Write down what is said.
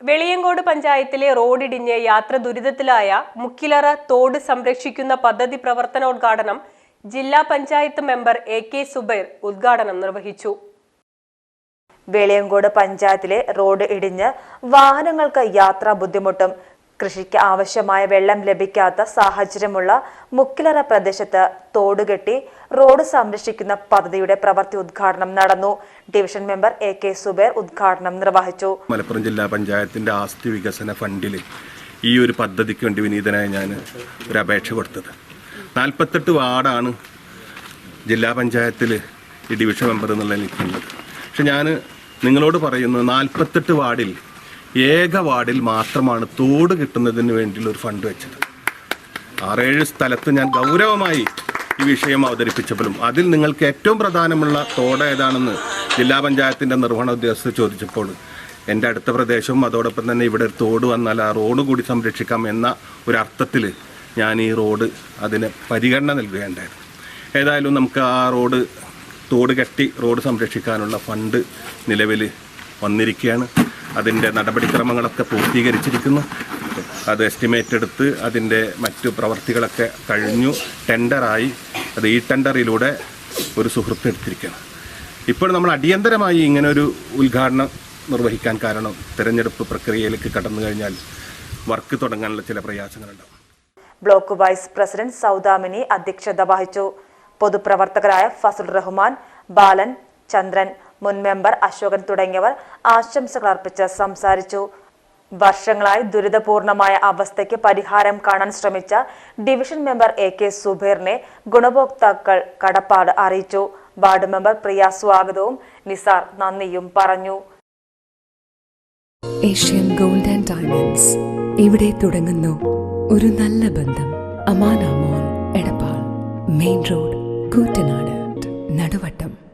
വെളിയങ്കോട് പഞ്ചായത്തിലെ റോഡിടിഞ്ഞ് യാത്ര ദുരിതത്തിലായ മുക്കിലറ തോട് സംരക്ഷിക്കുന്ന പദ്ധതി പ്രവർത്തനോദ്ഘാടനം ജില്ലാ panchayat member A K Zubair ഉദ്ഘാടനം നിർവഹിച്ചു. വെളിയങ്കോട് പഞ്ചായത്തിലെ റോഡ് ഇടിഞ്ഞ് വാഹനങ്ങൾക്ക് യാത്രാ ബുദ്ധിമുട്ടും കൃഷിക്ക് ആവശ്യമായ വെള്ളം ലഭിക്കാത്ത സാഹചര്യമുള്ള മുക്കിലറ പ്രദേശത്ത് തോടുകെട്ടി റോഡ് സംരക്ഷിക്കുന്ന പദ്ധതിയുടെ പ്രവൃത്തി ഉദ്ഘാടനം നടന്നു. Division member A K Zubair ഉദ്ഘാടനം നിർവഹിച്ചു. മലപ്പുറം ജില്ലാ പഞ്ചായത്തിന്റെ ആസ്തി വികസന ഫണ്ടിൽ ഈ ഒരു പദ്ധതിക്ക് വേണ്ടി വിനീതനായി ഞാൻ ഒരു അപേക്ഷ കൊടുത്തത്. നാൽപ്പത്തെട്ട് വാർഡാണ് ജില്ലാ പഞ്ചായത്തിൽ ഈ ഡിവിഷൻ മെമ്പർ എന്നുള്ള നിൽക്കുന്നത്. പക്ഷെ ഞാൻ നിങ്ങളോട് പറയുന്നു നാൽപ്പത്തെട്ട് വാർഡിൽ ഏക വാർഡിൽ മാത്രമാണ് തോട് കിട്ടുന്നതിന് വേണ്ടിയുള്ള ഒരു ഫണ്ട് വെച്ചത്. ആറേഴ് സ്ഥലത്ത് ഞാൻ ഗൗരവമായി ഈ വിഷയം അവതരിപ്പിച്ചപ്പോഴും അതിൽ നിങ്ങൾക്ക് ഏറ്റവും പ്രധാനമുള്ള തോട് ഏതാണെന്ന് ജില്ലാ പഞ്ചായത്തിന്റെ നിർവഹണ ഉദ്യോഗസ്ഥർ ചോദിച്ചപ്പോൾ എന്റെ അടുത്ത പ്രദേശവും അതോടൊപ്പം തന്നെ ഇവിടെ ഒരു തോട് വന്നാൽ ആ റോഡ് കൂടി സംരക്ഷിക്കാം എന്ന ഒരു അർത്ഥത്തിൽ ഞാൻ ഈ റോഡ് അതിന് പരിഗണന നൽകുകയുണ്ടായിരുന്നു. ഏതായാലും നമുക്ക് ആ റോഡ് തോട് കെട്ടി റോഡ് സംരക്ഷിക്കാനുള്ള ഫണ്ട് നിലവിൽ വന്നിരിക്കുകയാണ്. അതിന്റെ നടപടിക്രമങ്ങളൊക്കെ പൂർത്തീകരിച്ചിരിക്കുന്നു. അത് എസ്റ്റിമേറ്റ് എടുത്ത് അതിന്റെ മറ്റു പ്രവർത്തികളൊക്കെ കഴിഞ്ഞു. ടെൻഡറായി. അത് ഈ ടെൻഡറിലൂടെ ഒരു സുഹൃത്ത് എടുത്തിരിക്കുന്നു ഇപ്പോൾ നമ്മൾ അടിയന്തരമായി ഇങ്ങനൊരു ഉദ്ഘാടനം നിർവഹിക്കാൻ കാരണം തിരഞ്ഞെടുപ്പ് പ്രക്രിയയിലേക്ക് കടന്നു കഴിഞ്ഞാൽ വർക്ക് തുടങ്ങാനുള്ള ചില പ്രയാസങ്ങളുണ്ടാവും. ബ്ലോക്ക് വൈസ് പ്രസിഡന്റ് സൗദാമിനി അധ്യക്ഷത വഹിച്ചു. പൊതുപ്രവർത്തകരായ ഫസൽ റഹ്മാൻ ബാലൻ ചന്ദ്രൻ മുൻ മെമ്പർ അശോകൻ തുടങ്ങിയവർ ആശംസകൾ അർപ്പിച്ച് സംസാരിച്ചു. വർഷങ്ങളായി ദുരിതപൂർണമായ അവസ്ഥയ്ക്ക് പരിഹാരം കാണാൻ ശ്രമിച്ച ഡിവിഷൻ മെമ്പർ എ കെ സുബീറിനെ ഗുണഭോക്താക്കൾ കടപ്പാട് അറിയിച്ചു. വാർഡ് മെമ്പർ പ്രിയ സ്വാഗതവും നിസാർ നന്ദിയും പറഞ്ഞു. Asian gold and diamonds. ഇവിടെ തുടങ്ങുന്നു ഒരു നല്ല ബന്ധം. Amana mall Edappal. Main road Koottanad. Naduvattom.